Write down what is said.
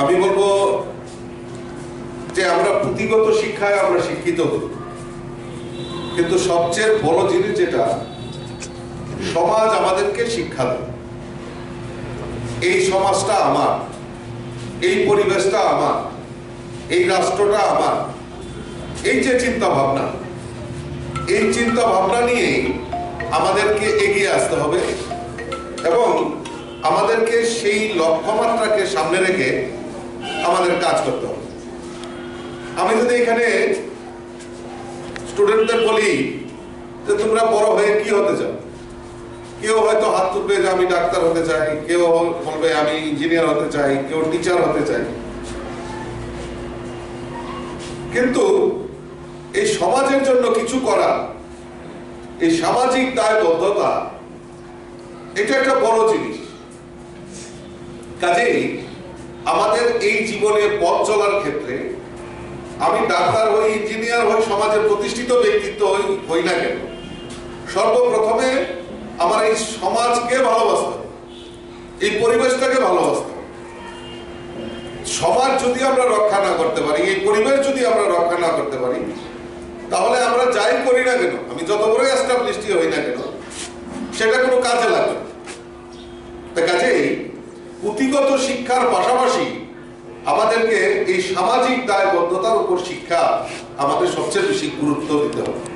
আমি বলব যে আমরা পুঁথিগত শিক্ষায় আমরা শিক্ষিত হই। কিন্তু সবচেয়ে বড় জিনিস যেটা, সমাজ আমাদেরকে শিক্ষা দেয়। এই সমাজটা আমার, এই পরিবেশটা আমার, এই রাষ্ট্রটা আমার, এই যে চিন্তা ভাবনা এই চিন্তা ভাবনা নিয়ে আমাদেরকে এগিয়ে আসতে হবে এবং আমাদেরকে সেই লক্ষ্যমাত্রাকে সামনে রেখে আমাদের কাজ করতে হবে। আমি যদি এখানে স্টুডেন্টদের বলি যে তোমরা বড় হয়ে কি হতে চাও? কেউ হয়তো হাত তুলবে যে আমি ডাক্তার হতে চাই, কেউ বলবে আমি ইঞ্জিনিয়ার হতে চাই, কেউ টিচার হতে চাই। কিন্তু এই সমাজের জন্য কিছু করা, এই সামাজিক দায়বদ্ধতা, এটা একটা বড় জিনিস। কাজেই আমাদের এই জীবনে পথ চলার ক্ষেত্রে আমি ডাক্তার হই, ইঞ্জিনিয়ার হই, সমাজের প্রতিষ্ঠিত ব্যক্তিত্ব হই হই না কেন? সর্বপ্রথমে আমার এই সমাজকে ভালোবাসতে এই পরিবেশটাকে ভালোবাসতে সমাজ যদি আমরা রক্ষা না করতে পারি, এই পরিবেশ যদি আমরা রক্ষা না করতে পারি, তাহলে আমরা যাই করি না কেন? আমি যত বড় এস্টাবলিশটি হই না কেন, সেটা কোনো কাজে লাগবে। তা কাজেই পুঁথিগত শিক্ষার পাশাপাশি আমাদেরকে এই সামাজিক দায়বদ্ধতার উপর শিক্ষা আমাদের সবচেয়ে বেশি গুরুত্ব দিতে হবে।